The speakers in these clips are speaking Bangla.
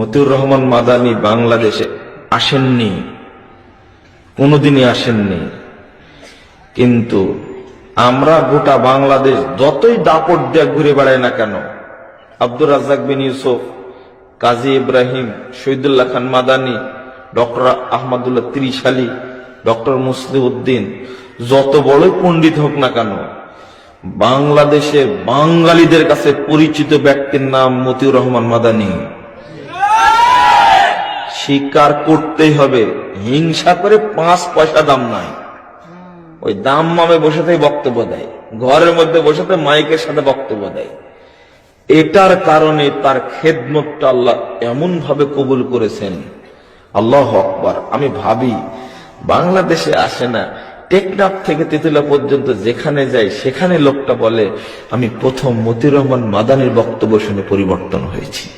মতিউর রহমান মাদানি বাংলাদেশে আসেননি, কোনোদিনই আসেননি। কিন্তু আমরা গোটা বাংলাদেশ যতই দাপট দিয়ে ঘুরে বেড়াই না কেন, আব্দুর রাজ্জাক বিন ইউসুফ, কাজী ইব্রাহিম, শহীদুল্লাহ খান মাদানি, ডক্টর আহমদুল্লাহ ত্রিশালী, ডক্টর মুসলিউদ্দিন, যত বড়ই পণ্ডিত হোক না কেন, বাংলাদেশে বাঙালিদের কাছে পরিচিত ব্যক্তির নাম মতিউর রহমান মাদানি। স্বীকার করতেই হবে। হিংসা করে পাঁচ পয়সা দাম নাই। ওই দাম মামে বসে থেকে বক্তব্য দেয়। ঘরের মধ্যে বসে থেকে মাইকের সাথে বক্তব্য দেয়। এটার কারণে তার খেদমতটা আল্লাহ এমন ভাবে কবুল করেছেন। আল্লাহ আকবার। আমি ভাবি, বাংলাদেশে আসে না, টেকনাফ থেকে তেতুলা পর্যন্ত যেখানে যাই সেখানে লোকটা বলে, আমি প্রথম মতিউর রহমান মাদানির বক্তব্য শুনে পরিবর্তন হয়েছি।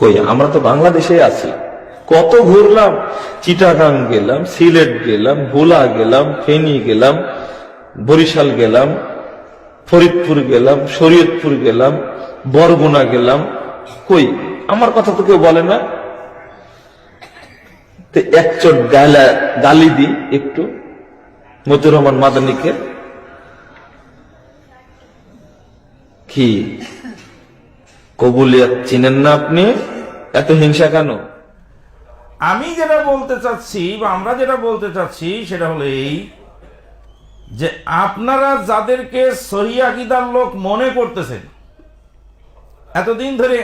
কই, আমরা তো বাংলাদেশে আছি। কত ঘুরলাম, চিটাগাং গেলাম, সিলেট গেলাম, ভোলা গেলাম, ফেনী গেলাম, বরিশাল গেলাম, ফরিদপুর গেলাম, শরীয়তপুর গেলাম, বরগুনা গেলাম। কই, আমার কথা তো কেউ বলে না। তো এক চোট গালা, গালি দি একটু, মতিউর রহমান মাদানিকে। কি? কবুলিয়াত চিনেন না আপনি? এত হিংসা কেন? আমি যেটা বলতে চাচ্ছি, বা আমরা যেটা বলতে চাচ্ছি, সেটা হলো এই যে আপনারা যাদেরকে সহি আকিদার লোক মনে করতেছেন, এতদিন ধরে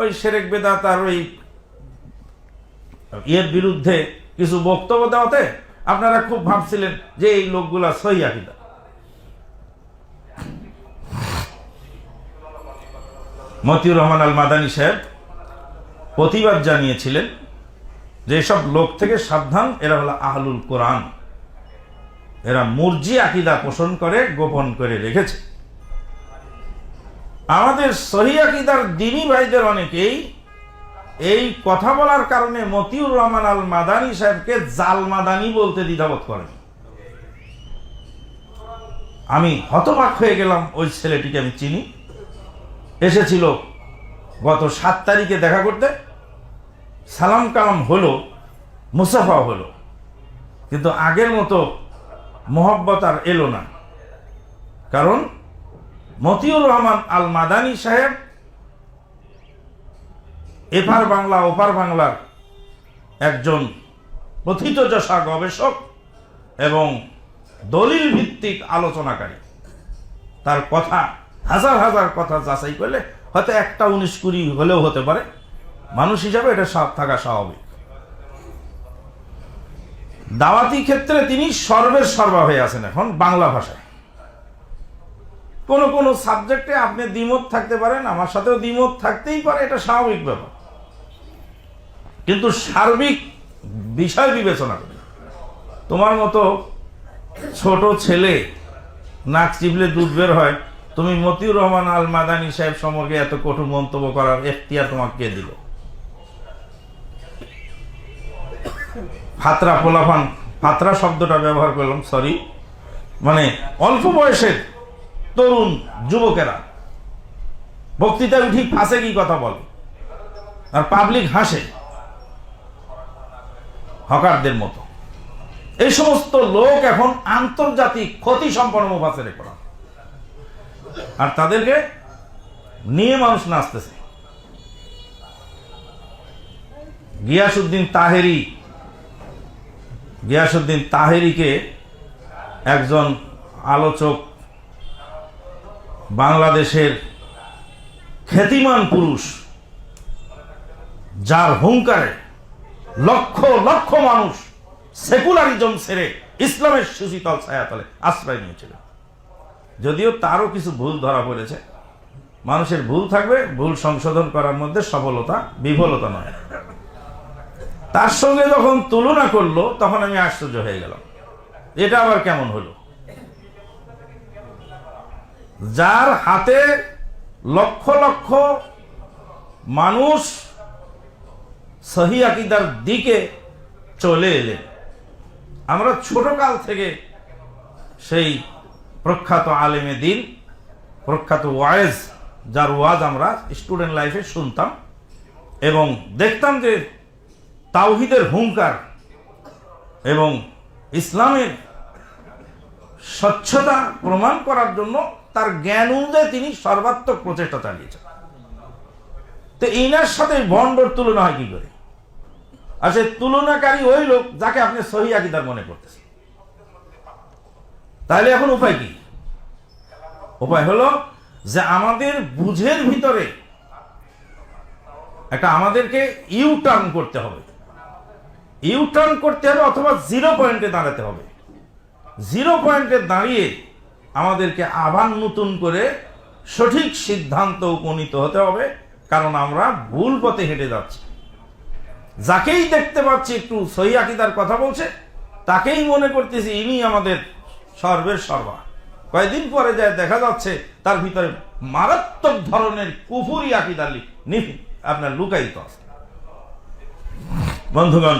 ওই সেরেক বেদা তার ওই ইয়ের বিরুদ্ধে কিছু বক্তব্য দেওয়াতে আপনারা খুব ভাবছিলেন যে এই লোকগুলা সহি আকিদা। মতিউর রহমান আল মাদানী সাহেব প্রতিবাদ জানিয়েছিলেন যে সব লোক থেকে সাবধান, এরা হলো আহলুল কোরআন। এরা মুরজি আকিদা পোষণ করে, গোপন করে রেখেছে। আমাদের সহি আকিদার দিনী ভাইদের অনেকেই এই কথা বলার কারণে মতিউর রহমান আল মাদানী সাহেবকে জাল মাদানি বলতে দ্বিধাবোধ করেন। আমি হতবাক হয়ে গেলাম, ওই ছেলেটিকে আমি চিনি। এসেছিল গত সাত তারিখে দেখা করতে। সালাম কালাম হলো, মুসাফা হলো। কিন্তু আগের মতো মোহব্বত আর এলো না। কারণ মতিউর রহমান আল মাদানী সাহেব এপার বাংলা, ওপার বাংলার একজন প্রথিতযশা গবেষক এবং দলিল ভিত্তিক আলোচনাকারী। তার কথা হাজার হাজার কথা যাচাই করলে হয়তো একটা উনিশ কুড়ি হলেও হতে পারে। মানুষ হিসাবে এটা সব থাকা স্বাভাবিক। দাওয়াতি ক্ষেত্রে তিনি সর্বের সর্বা হয়ে আছেন এখন বাংলা ভাষায়। কোন কোন সাবজেক্টে আপনি দ্বিমত থাকতে পারেন, আমার সাথেও দ্বিমত থাকতেই পারে, এটা স্বাভাবিক ব্যাপার। কিন্তু সার্বিক বিষয় বিবেচনা করি, তোমার মতো ছোট ছেলে নাক চিপলে দুধ বের হয় তুমি মতিউর রহমান আল মাদানী সাহেব সম্পর্কে এত কঠোর মন্তব্য করার এখতিয়ার তোমাকে কে দিল? ফাতরা পোলাফান, ফাতরা শব্দটা ব্যবহার করলাম সরি মানে অল্প বয়সের তরুণ যুবকেরা বক্তৃতায় ঠিক ফাঁসে কি কথা বলে? আর পাবলিক হাসে। হকারদের মতো। এই সমস্ত লোক এখন আন্তর্জাতিক ক্ষতি সম্পন্ন মুফাসের করা আর তাদেরকে নিয়ে মানুষ নাচতেছে। গিয়াসুদ্দিন তাহেরি গিয়াসুদ্দিন তাহেরিকে একজন আলোচক, বাংলাদেশের খ্যাতিমান পুরুষ, যার হুঙ্কারে লক্ষ লক্ষ মানুষ সেকুলারিজম ছেড়ে ইসলামের সুশীতল ছায়াতলে আশ্রয় নিয়েছিল যদিও তারও কিছু ভুল ধরা পড়েছে। মানুষের ভুল থাকবে, ভুল সংশোধন করার মধ্যে সফলতা, বিফলতা নয়। তার সঙ্গে যখন তুলনা করল, তখন আমি আশ্চর্য হয়ে গেলাম। এটা আবার কেমন হলো? যার হাতে লক্ষ লক্ষ মানুষ সহি আকিদার দিকে চলে এলেন, আমরা ছোটকাল থেকে সেই প্রখ্যাত আলেমে দিন, প্রখ্যাত ওয়াইজ, যার ওয়াজ আমরা স্টুডেন্ট লাইফে শুনতাম এবং দেখতাম যে তাওহিদের হুঙ্কার এবং ইসলামের স্বচ্ছতা প্রমাণ করার জন্য তার জ্ঞান অনুযায়ী তিনি সর্বাত্মক প্রচেষ্টা চালিয়েছেন। তো ইনার সাথে বন্ডর তুলনা হয় কি করে? আর সে তুলনাকারী ওই লোক যাকে আপনি সহি আকিদার মনে করতেছেন। তাহলে এখন উপায় কি? উপায় হলো যে আমাদের বুঝের ভিতরে একটা আমাদেরকে ইউ টার্ন করতে হবে। ইউ টার্ন করতে হবে অথবা জিরো পয়েন্টে দাঁড়াতে হবে। জিরো পয়েন্টে দাঁড়িয়ে আমাদেরকে আবার নতুন করে সঠিক সিদ্ধান্ত উপনীত হতে হবে, কারণ আমরা ভুল পথে হেঁটে যাচ্ছি। যাকেই দেখতে পাচ্ছি একটু সহি আকিদার কথা বলছে, তাকেই মনে করতেছি ইনি আমাদের সর্বের সর্বা। কয়েকদিন পরে যায় দেখা যাচ্ছে, তার ভিতরে মারাত্মক ধরনের কুফুরি নি- আপনার লুকায়িত আছে। বন্ধুগণ,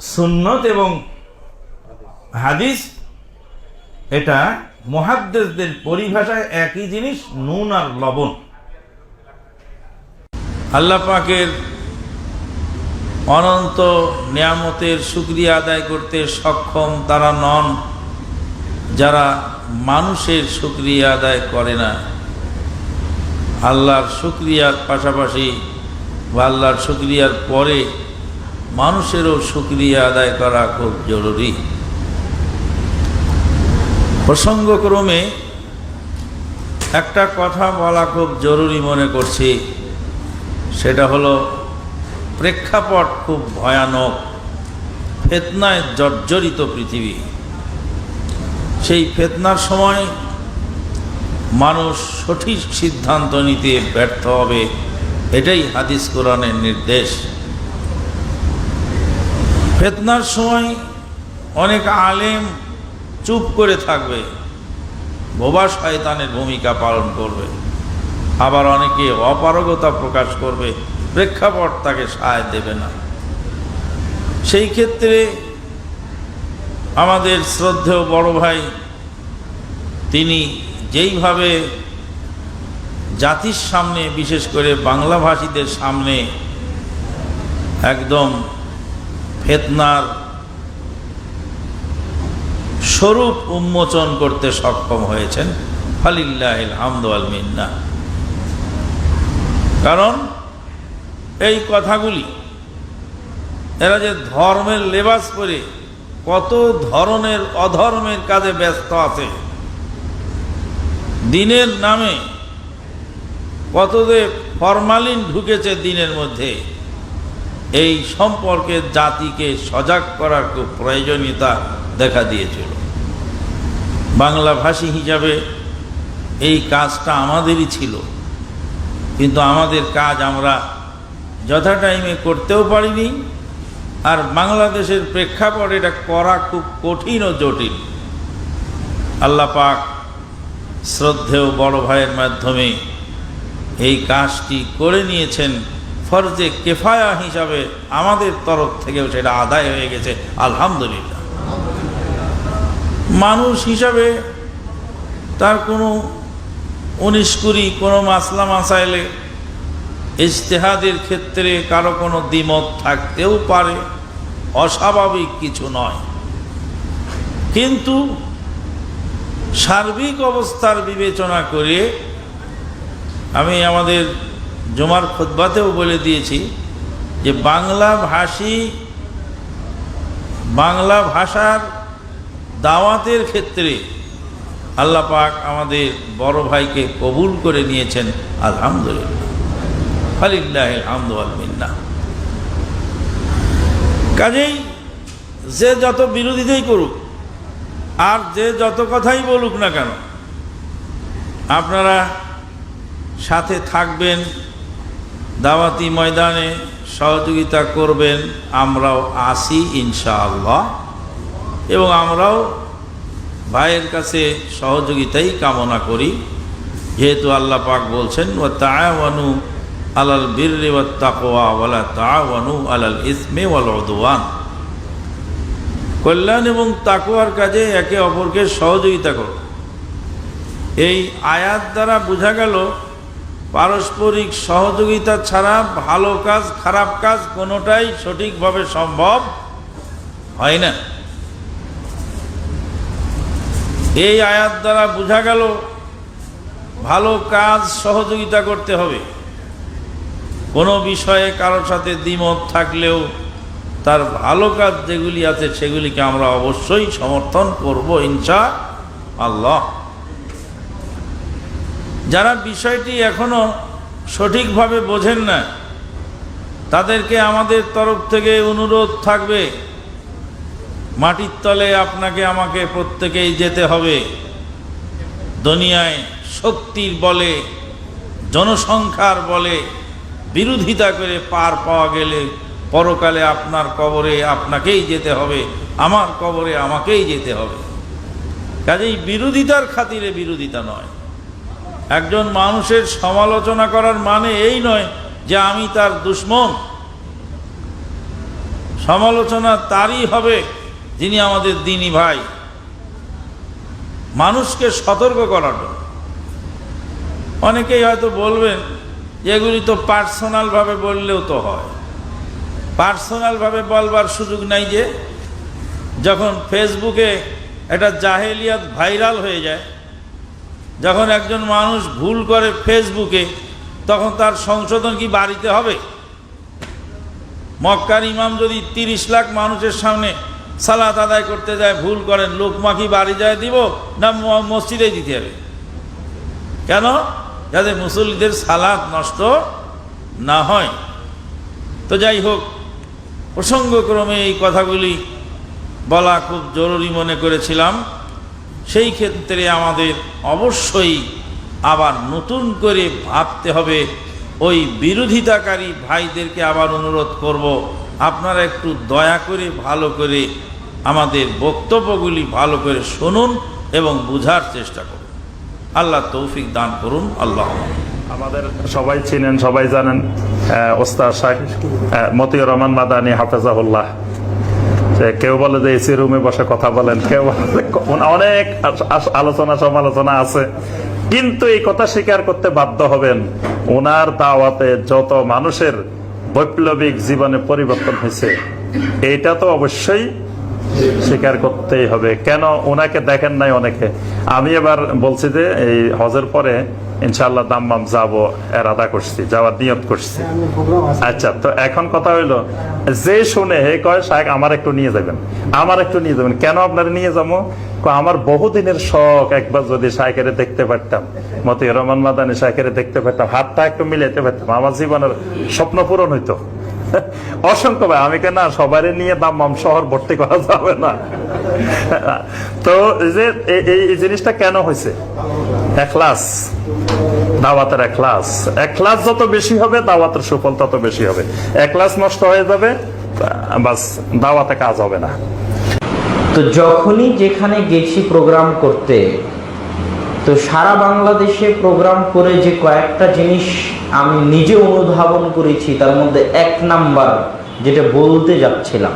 সুন্নত এবং হাদিস, এটা মহাদ্দেশদের পরিভাষায় একই জিনিস, নুন আর লবণ। আল্লাহ পাকের অনন্ত নিয়ামতের সুক্রিয়া আদায় করতে সক্ষম তারা নন। যারা মানুষের সুক্রিয়া আদায় করে না। আল্লাহর সুক্রিয়ার পাশাপাশি বা আল্লাহর সুক্রিয়ার পরে মানুষেরও সুক্রিয়া আদায় করা খুব জরুরি। প্রসঙ্গক্রমে একটা কথা বলা খুব জরুরি মনে করছি। সেটা হলো প্রেক্ষাপট খুব ভয়ানক। ফেতনায় জর্জরিত পৃথিবী। সেই ফেতনার সময় মানুষ সঠিক সিদ্ধান্ত নিতে ব্যর্থ হবে, এটাই হাদিস কোরআনের নির্দেশ। ফেতনার সময় অনেক আলেম চুপ করে থাকবে, বোবা শয়তানের ভূমিকা পালন করবে। আবার অনেকে অপারগতা প্রকাশ করবে। প্রেক্ষাপট তাকে সায় দেবে না। সেই ক্ষেত্রে আমাদের শ্রদ্ধেয় বড় ভাই, তিনি যেইভাবে জাতির সামনে, বিশেষ করে বাংলাভাষীদের সামনে একদম ফেতনার স্বরূপ উন্মোচন করতে সক্ষম হয়েছেন ফালিল্লাহ হামদাল মিন্না। কারণ এই কথাগুলি। এরা যে ধর্মের লেবাস করে কত ধরনের অধর্মের কাজে ব্যস্ত আছে। দিনের নামে কত যে ফরমালিন ঢুকেছে দিনের মধ্যে, এই সম্পর্কে জাতিকে সজাগ করার খুব প্রয়োজনীয়তা দেখা দিয়েছিল। বাংলাভাষী হিসাবে এই কাজটা আমাদেরই ছিল, কিন্তু আমাদের কাজ আমরা যথা টাইমে করতেও পারিনি, আর বাংলাদেশের প্রেক্ষাপট এটা করা খুব কঠিন ও জটিল। আল্লাহ পাক শ্রদ্ধেয় বড় ভাইয়ের মাধ্যমে এই কাজটি করে নিয়েছেন, ফরজে কেফায়া হিসাবে আমাদের তরফ থেকেও সেটা আদায় হয়ে গেছে, আলহামদুলিল্লাহ। মানুষ হিসাবে তার কোনো উনিশ কুড়ি কোনো মাসলা মাসাইলে ইজতেহাদের ক্ষেত্রে কারও কোনো দ্বিমত থাকতেও পারে, অস্বাভাবিক কিছু নয়। কিন্তু সার্বিক অবস্থার বিবেচনা করে আমি আমাদের জমার খোদবাতেও বলে দিয়েছি যে বাংলা ভাষী, বাংলা ভাষার দাওয়াতের ক্ষেত্রে আল্লাহ পাক আমাদের বড় ভাইকে কবুল করে নিয়েছেন, আলহামদুলিল্লাহ। কাজেই যে যত বিরোধিতাই করুক, আর যে যত কথাই বলুক না কেন, আপনারা সাথে থাকবেন, দাওয়াতি ময়দানে সহযোগিতা করবেন, আমরাও আসি ইনশাআল্লাহ। এবং আমরাও ভাইয়ের কাছে সহযোগিতাই কামনা করি, যেহেতু আল্লাহ পাক বলছেন ও তায়াওয়ানু আলাল বীররি ওয়া তাকওয়া ওয়ালা তাআওয়ানু আলাল ইসমি ওয়াল উদওয়ান। কল্যাণ এবং তাকওয়ার কাজে একে অপরকে সহযোগিতা করো। এই আয়াত দ্বারা বোঝা গেল, পারস্পরিক সহযোগিতা ছাড়া ভালো কাজ, খারাপ কাজ কোনোটাই সঠিকভাবে সম্ভব হয় না। এই আয়াত দ্বারা বোঝা গেল, ভালো কাজ সহযোগিতা করতে হবে। কোনো বিষয়ে কারোর সাথে দ্বিমত থাকলেও তার ভালো কাজ যেগুলি আছে সেগুলিকে আমরা অবশ্যই সমর্থন করব, ইনশা আল্লাহ। যারা বিষয়টি এখনও সঠিকভাবে বোঝেন না, তাদেরকে আমাদের তরফ থেকে অনুরোধ থাকবে, মাটির তলে আপনাকে আমাকে প্রত্যেকেই যেতে হবে। দুনিয়ায় শক্তির বলে, জনসংখ্যার বলে বিরোধিতা করে পার পাওয়া গেলে পরকালে আপনার কবরে আপনাকেই যেতে হবে, আমার কবরে আমাকেই যেতে হবে। কাজেই বিরোধিতার খাতিরে বিরোধিতা নয়। একজন মানুষের সমালোচনা করার মানে এই নয় যে আমি তার দুশ্মন। সমালোচনা তারই হবে যিনি আমাদের দিনী ভাই। মানুষকে সতর্ক করার অনেকেই হয়তো বলবেন এগুলি তো পার্সোনালভাবে বললেও তো হয়। পার্সোনালভাবে বলবার সুযোগ নাই যে, যখন ফেসবুকে একটা জাহেলিয়াত ভাইরাল হয়ে যায়, যখন একজন মানুষ ভুল করে ফেসবুকে তখন তার সংশোধন কি বাড়িতে হবে? মক্কার ইমাম যদি তিরিশ লাখ মানুষের সামনে সালাত আদায় করতে যায়, ভুল করেন, লোকমা কি বাড়ি যায় দিব না মসজিদে দিতে হবে? কেন? যাতে মুসল্লিদের সালাত নষ্ট না হয়। তো যাই হোক, প্রসঙ্গক্রমে এই কথাগুলি বলা খুব জরুরি মনে করেছিলাম। সেই ক্ষেত্রে আমাদের অবশ্যই আবার নতুন করে ভাবতে হবে, ওই বিরোধিতাকারী ভাইদেরকে আবার অনুরোধ করব, আপনারা একটু দয়া করে, ভালো করে আমাদের বক্তব্যগুলি ভালো করে শুনুন এবং বুঝার চেষ্টা করুন। আল্লাহ তৌফিক দান করুন, আল্লাহ। আমাদের সবাই চিনেন, সবাই জানেন ওস্তাদ শাহ মতিউর রহমান মাদানী, হাফেজাহুল্লাহ। কেউ বলে যে এসি রুমে বসে কথা বলেন, কেউ অনেক আলোচনা সমালোচনা আছে। কিন্তু এই কথা স্বীকার করতে বাধ্য হবেন ওনার দাওয়াতে যত মানুষের বৈপ্লবিক জীবনে পরিবর্তন হয়েছে, এইটা তো অবশ্যই স্বীকার করতেই হবে। কেন? ওনাকে দেখেন নাই অনেকে। আমি এবার বলছি যে, এই হজের পরে ইনশাল্লাহ দাম্মাম যাব, এরাদা করছি, যাওয়ার নিয়ত করছি। আচ্ছা তো এখন কথা হইল, যে শুনে, হে কয় শাহেক আমার একটু নিয়ে যাবেন। আমার একটু নিয়ে যাবেন। কেন আপনারা নিয়ে যাব? আমার বহুদিনের শখ একবার যদি শাহেকের দেখতে পারতাম। মতি রহমান মাদানি শাহেকের দেখতে পারতাম। হাতটা একটু মিলাইতে পারতাম। আমার জীবনের স্বপ্ন পূরণ হইতো। অসংখ্য ভাই আমি কেন সবারই নিয়ে দাম্মাম শহর ভর্তি করা যাবে না। তো যে, এই জিনিসটা কেন হয়েছে? এখলাস দাওয়াতের এখলাস এখলাস যত বেশি হবে, দাওয়াতের সুফল তত বেশি হবে। এখলাস নষ্ট হয়ে যাবে, বাস, দাওয়াতে কাজ হবে না। তো যখনই যেখানে গেছি প্রোগ্রাম করতে তো সারা বাংলাদেশে প্রোগ্রাম করে যে কয়েকটা জিনিস আমি নিজে অনুধাবন করেছি, তার মধ্যে এক নাম্বার যেটা বলতে যাচ্ছিলাম।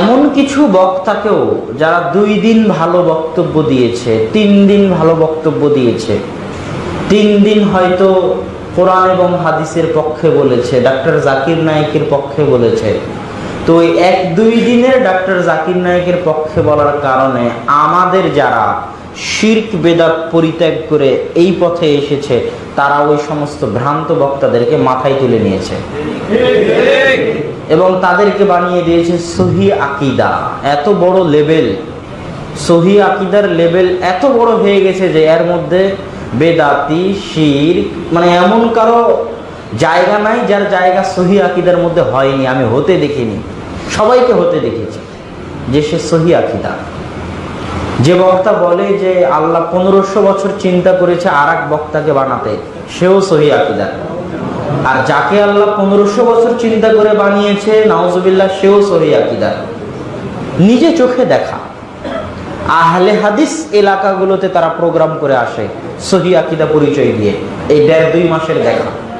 এমন কিছু বক্তাকেও যারা দুই দিন ভালো বক্তব্য দিয়েছে, তিন দিন ভালো বক্তব্য দিয়েছে, তিন দিন হয়তো কোরআন এবং হাদিসের পক্ষে বলেছে, ডাক্তার জাকির নায়েকের পক্ষে বলেছে তো এক দুই দিনের ডাক্তার জাকির নায়েকের পক্ষে বলার কারণে আমাদের যারা শির্ক, বেদাত পরিত্যাগ করে এই পথে এসেছে, তারা ওই সমস্ত ভ্রান্ত বক্তাদেরকে মাথায় তুলে নিয়েছে। এবং তাদেরকে বানিয়ে দিয়েছে সহি আকিদা। এত বড় লেভেল সহি আকিদার লেভেল এত বড় হয়ে গেছে যে এর মধ্যে বেদাতি শির মানে এমন কারও জায়গা নাই, যার জায়গা সহি আকিদার মধ্যে হয়নি, আমি হতে দেখিনি। সবাইকে হতে দেখেছি যে সে সহি আকিদা। যে বক্তা বলে যে আল্লাহ পনেরোশো বছর চিন্তা করেছে আর এক বক্তাকে বানাতে, সেও সহি আকিদা। আর যাকে আল্লাহ পনেরোশো বছর চিন্তা করে বানিয়েছে নাওজুবিল্লাহ সেও সহি আকিদা। নিজে চোখে দেখা। আহলে হাদিস এলাকাগুলোতে তারা প্রোগ্রাম করে আসে, সহি আকিদা পরিচয় দিয়ে। এই দেড় দুই মাসের দেখা।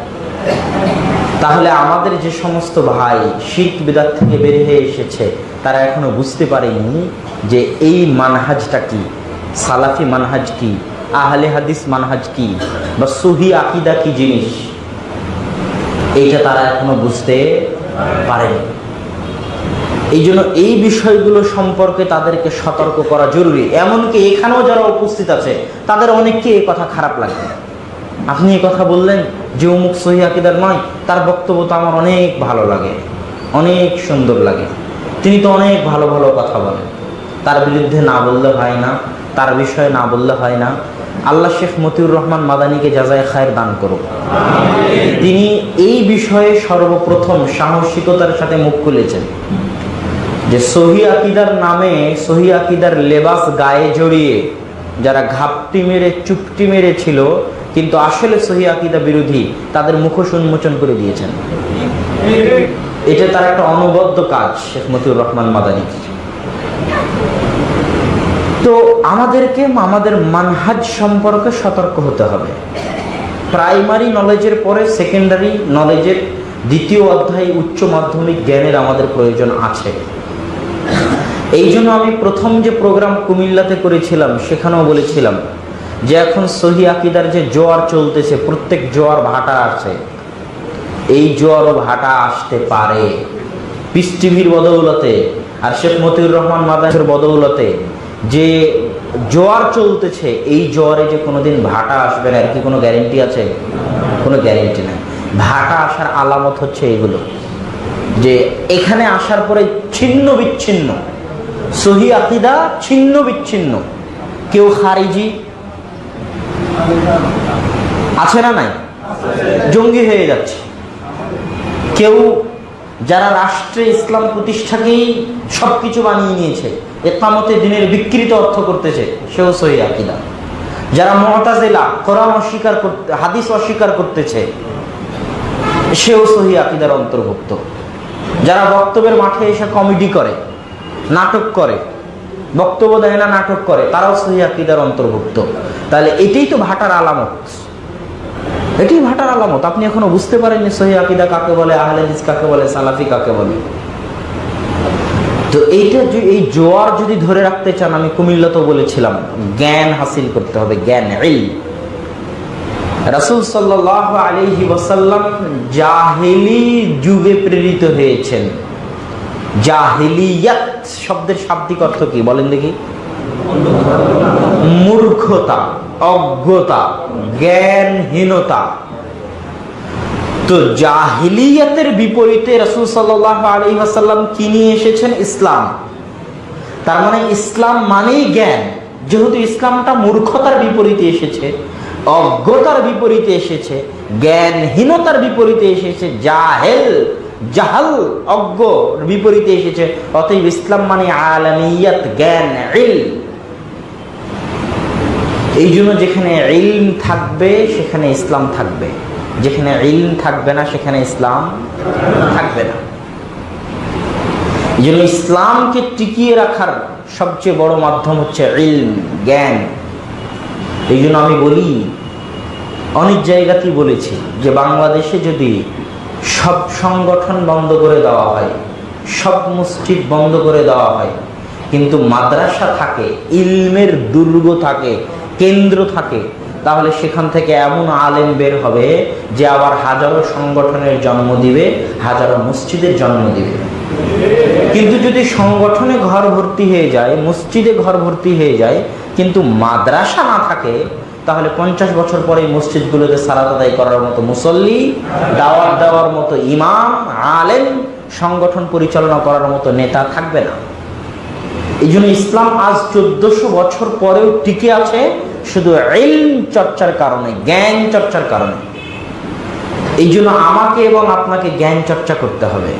তাহলে আমাদের যে সমস্ত ভাই শিখ বিদাত থেকে বের হয়ে এসেছে, তারা এখনও বুঝতে পারেনি যে এই মানহাজটা কি? সালাফি মানহাজ কি? আহলে হাদিস মানহাজ কি? বা সহি আকিদা কি জিনিস? এইটা তারা এখনও বুঝতে পারেনি। এই জন্য এই বিষয়গুলো সম্পর্কে তাদেরকে সতর্ক করা জরুরি। এমনকি এখানেও যারা উপস্থিত আছে, তাদের অনেককে এই কথা খারাপ লাগবে। আপনি কথা বললেন যে অমুক সহি আকিদার নয়, তার বক্তব্য তো আমার অনেক ভালো লাগে, অনেক সুন্দর লাগে। তিনি তো অনেক ভালো ভালো কথা বলেন। তার বিরুদ্ধে না বললে হয় না, তার বিষয়ে না বললে হয় না। আল্লাহ শেখ মতিউর রহমান মাদানিকে যাজায় খায়ের দান করুক। তিনি এই বিষয়ে সর্বপ্রথম সাহসিকতার সাথে মুখ খুলেছেন। যে সহি আকিদার নামে, সহি আকিদার লেবাস গায়ে জড়িয়ে যারা ঘাপটি মেরে, চুপটি মেরেছিল কিন্তু আসলে সহি আকিদা বিরোধী তাদের মুখোশ উন্মোচন করে দিয়েছেন। এটা তার একটা অনবদ্য কাজ, শেখ মতিউর রহমান মাদানী। তো আমাদেরকে আমাদের মানহাজ সম্পর্কে সতর্ক হতে হবে। প্রাইমারি নলেজের পরে সেকেন্ডারি নলেজের দ্বিতীয় অধ্যায় উচ্চ মাধ্যমিক জ্ঞানের আমাদের প্রয়োজন আছে। এই জন্য আমি প্রথম যে প্রোগ্রাম কুমিল্লাতে করেছিলাম, সেখানেও বলেছিলাম যে এখন সহি আকিদার যে জোয়ার চলতেছে, প্রত্যেক জোয়ার ভাটা আছে। এই জোয়ার ও ভাটা আসতে পারে। পিস টিভির বদৌলতে আর শেখ মতিউর রহমান মাদাসের বদৌলতে যে জোয়ার চলতেছে, এই জোয়ারে যে কোনোদিন ভাটা আসবে না আর কি কোনো গ্যারেন্টি আছে? কোনো গ্যারেন্টি নাই। ভাটা আসার আলামত হচ্ছে এগুলো। যে এখানে আসার পরে ছিন্ন বিচ্ছিন্ন। সহি আকিদা ছিন্ন বিচ্ছিন্ন। কেউ খারিজি আছে না নাই? জঙ্গি হয়ে যাচ্ছে। কেউ যারা রাষ্ট্রে ইসলাম প্রতিষ্ঠাকেই সবকিছু বানিয়ে নিয়েছে একামতে দিনের বিকৃত অর্থ করতেছে, সেও সহি আকিদা। যারা মহতাজেলা কোরআন অস্বীকার করতে হাদিস অস্বীকার করতেছে, সেও সহি আকিদার অন্তর্ভুক্ত। যারা বক্তব্যের মাঠে এসে কমেডি করে, নাটক করে বক্তব্য দেয় না, নাটক করে, তারাও সহি আকিদার অন্তর্ভুক্ত। তাহলে এটাই তো ভাটার আলামত। এটি ভাটার আলামত। আপনি এখনও বুঝতে পারেননি সহি আকিদা কাকে বলে, আহলে কাকে বলে, সালাফি কাকে বলে? তো এইটা যে- এই জোয়ার যদি ধরে রাখতে চান, আমি কুমিল্লা তো বলেছিলাম, জ্ঞান হাসিল করতে হবে, জ্ঞান, ইলম। রাসূল সাল্লাল্লাহু আলাইহি ওয়াসাল্লাম জাহেলি যুগে প্রেরিত হয়েছেন। জাহেলিয়াত শব্দের শাব্দিক অর্থ কি? বলেন দেখি। মূর্খতা, অজ্ঞতা, জ্ঞানহীনতা। তো জাহিলিয়াতের বিপরীতে রসুল সাল্লাহ আলী কি নিয়ে এসেছেন? ইসলাম। তার মানে ইসলাম মানেই জ্ঞান। যেহেতু ইসলামটা মূর্খতার বিপরীতে এসেছে, অজ্ঞতার বিপরীতে এসেছে, জ্ঞানহীনতার বিপরীতে এসেছে, জাহেল জাহাল অজ্ঞ বিপরীতে এসেছে। অতএব ইসলাম মানে আলামিয়াত, জ্ঞান ইল এই জন্য যেখানে ইলম থাকবে, সেখানে ইসলাম থাকবে। যেখানে ইলম থাকবে না, সেখানে ইসলাম থাকবে না। এই জন্য ইসলামকে টিকিয়ে রাখার সবচেয়ে বড় মাধ্যম হচ্ছে ইলম, জ্ঞান। এই জন্য আমি বলি, অনেক জায়গাতেই বলেছি যে বাংলাদেশে যদি সব সংগঠন বন্ধ করে দেওয়া হয়, সব মসজিদ বন্ধ করে দেওয়া হয়। কিন্তু মাদ্রাসা থাকে, ইলমের দুর্গ থাকে, কেন্দ্র থাকে। তাহলে সেখান থেকে এমন আলেম বের হবে যে আবার হাজারো সংগঠনের জন্ম দিবে, হাজারো মসজিদের জন্ম দিবে। কিন্তু যদি সংগঠনে ঘর ভর্তি হয়ে যায়, মসজিদে ঘর ভর্তি হয়ে যায়, কিন্তু মাদ্রাসা না থাকে তাহলে পঞ্চাশ বছর পরে মসজিদগুলোতে সালাত আদায় করার মতো মুসল্লি, দাওয়াত দেওয়ার মতো ইমাম, আলেম, সংগঠন পরিচালনা করার মতো নেতা থাকবে না। এই জন্য ইসলাম আজ চোদ্দশো বছর পরেও টিকে আছে শুধু ইলম চর্চার কারণে, জ্ঞান চর্চার কারণে। এই জন্য আমাকে এবং আপনাকে জ্ঞান চর্চা করতে হবে।